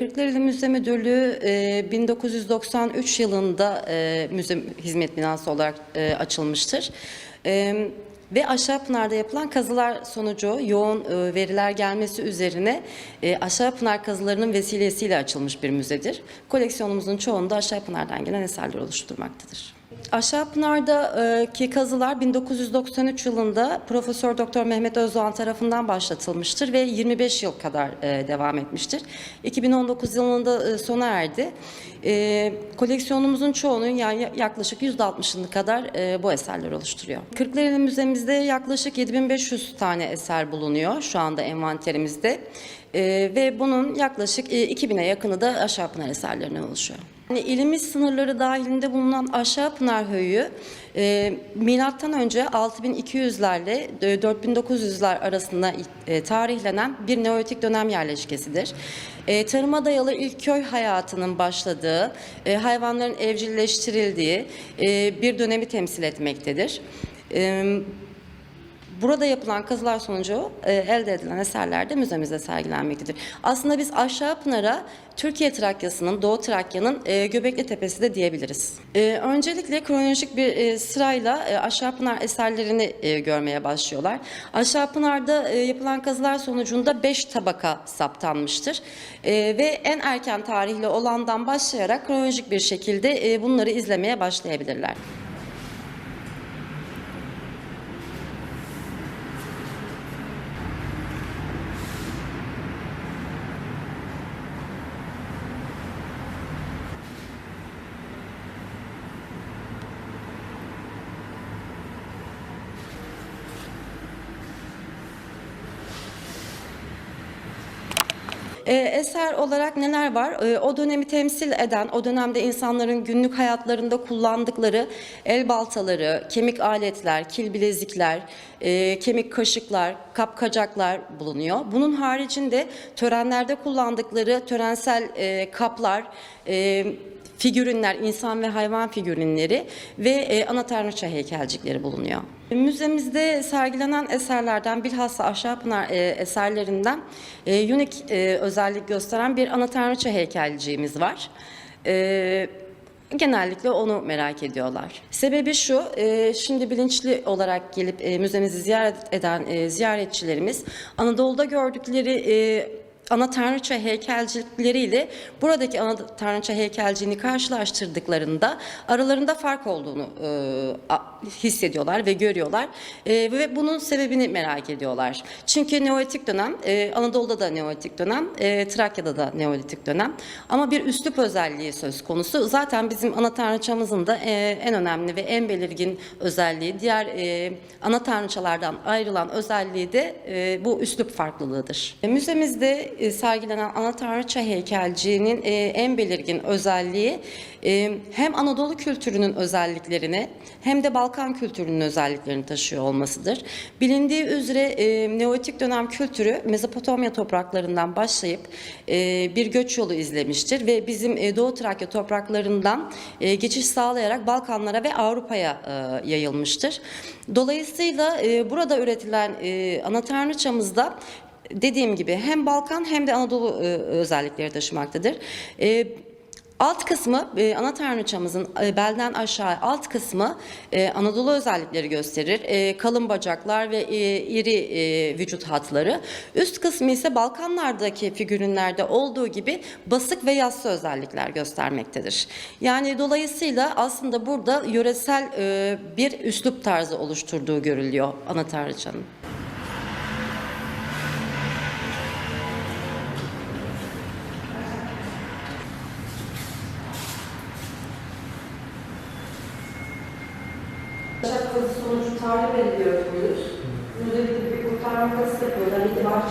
Kırklareli Müze Müdürlüğü e, 1993 yılında e, müze hizmet binası olarak e, açılmıştır. E, ve Aşağıpınar'da yapılan kazılar sonucu yoğun e, veriler gelmesi üzerine e, Aşağıpınar kazılarının vesilesiyle açılmış bir müzedir. Koleksiyonumuzun çoğunda Aşağıpınar'dan gelen eserler oluşturmaktadır. Aşağıpınar'daki kazılar 1993 yılında Profesör Doktor Mehmet Özdoğan tarafından başlatılmıştır ve 25 yıl kadar e, devam etmiştir. 2019 yılında e, sona erdi. E, koleksiyonumuzun çoğunun yani yaklaşık %60'ını kadar e, bu eserler oluşturuyor. Kırklareli Müzemizde yaklaşık 7500 tane eser bulunuyor şu anda envanterimizde. E, ve bunun yaklaşık e, 2000'e yakını da Aşağıpınar eserlerinden oluşuyor. Yani ilimiz sınırları dahilinde bulunan Aşağıpınar Höyü e, milattan önce 6200'lerle e, 4900'ler arasında e, tarihlenen bir Neolitik dönem yerleşkesidir. E, tarıma dayalı ilk köy hayatının başladığı, e, hayvanların evcilleştirildiği e, bir dönemi temsil etmektedir. E, Burada yapılan kazılar sonucu e, elde edilen eserler de müzemizde sergilenmektedir. Aslında biz Aşağı Pınar'a Türkiye Trakya'sının, Doğu Trakya'nın e, Göbekli Tepesi de diyebiliriz. E, öncelikle kronolojik bir e, sırayla e, Aşağı Pınar eserlerini e, görmeye başlıyorlar. Aşağı Pınar'da e, yapılan kazılar sonucunda beş tabaka saptanmıştır. E, ve en erken tarihli olandan başlayarak kronolojik bir şekilde e, bunları izlemeye başlayabilirler. E, eser olarak neler var? E, o dönemi temsil eden, o dönemde insanların günlük hayatlarında kullandıkları el baltaları, kemik aletler, kil bilezikler, e, kemik kaşıklar, kapkacaklar bulunuyor. Bunun haricinde törenlerde kullandıkları törensel e, kaplar, e, figürinler, insan ve hayvan figürinleri ve e, ana tanrıça heykelcikleri bulunuyor. Müzemizde sergilenen eserlerden bilhassa Aşağıpınar e, eserlerinden e, unik e, özellik gösteren bir ana tanrıça heykelciğimiz var. Genellikle onu merak ediyorlar. Sebebi şu, şimdi bilinçli olarak gelip müzemizi ziyaret eden ziyaretçilerimiz Anadolu'da gördükleri ana tanrıça heykelcilikleriyle buradaki ana tanrıça heykelciliğini karşılaştırdıklarında aralarında fark olduğunu e, hissediyorlar ve görüyorlar E, ve bunun sebebini merak ediyorlar. Çünkü Neolitik dönem, e, Anadolu'da da Neolitik dönem, e, Trakya'da da Neolitik dönem ama bir üslup özelliği söz konusu. Zaten bizim ana tanrıçamızın da e, en önemli ve en belirgin özelliği, diğer e, ana tanrıçalardan ayrılan özelliği de e, bu üslup farklılığıdır. E, müzemizde sergilenen ana tanrıça heykelciğinin e, en belirgin özelliği e, hem Anadolu kültürünün özelliklerini hem de Balkan kültürünün özelliklerini taşıyor olmasıdır. Bilindiği üzere e, Neolitik dönem kültürü Mezopotamya topraklarından başlayıp e, bir göç yolu izlemiştir ve bizim e, Doğu Trakya topraklarından e, geçiş sağlayarak Balkanlara ve Avrupa'ya e, yayılmıştır. Dolayısıyla e, burada üretilen e, ana tanrıçamızda dediğim gibi hem Balkan hem de Anadolu e, özellikleri taşımaktadır. E, Alt kısmı e, ana tanrıçamızın e, belden aşağı alt kısmı e, Anadolu özellikleri gösterir. Kalın bacaklar ve iri vücut hatları. Üst kısmı ise Balkanlardaki figürinlerde olduğu gibi basık ve yassı özellikler göstermektedir. Yani dolayısıyla aslında burada yöresel bir üslup tarzı oluşturduğu görülüyor ana tanrıçanın. Kazı sonucu tarih veriliyor diyoruz. Müzede bir kurtarma kazısı yapıyorlar. İtibar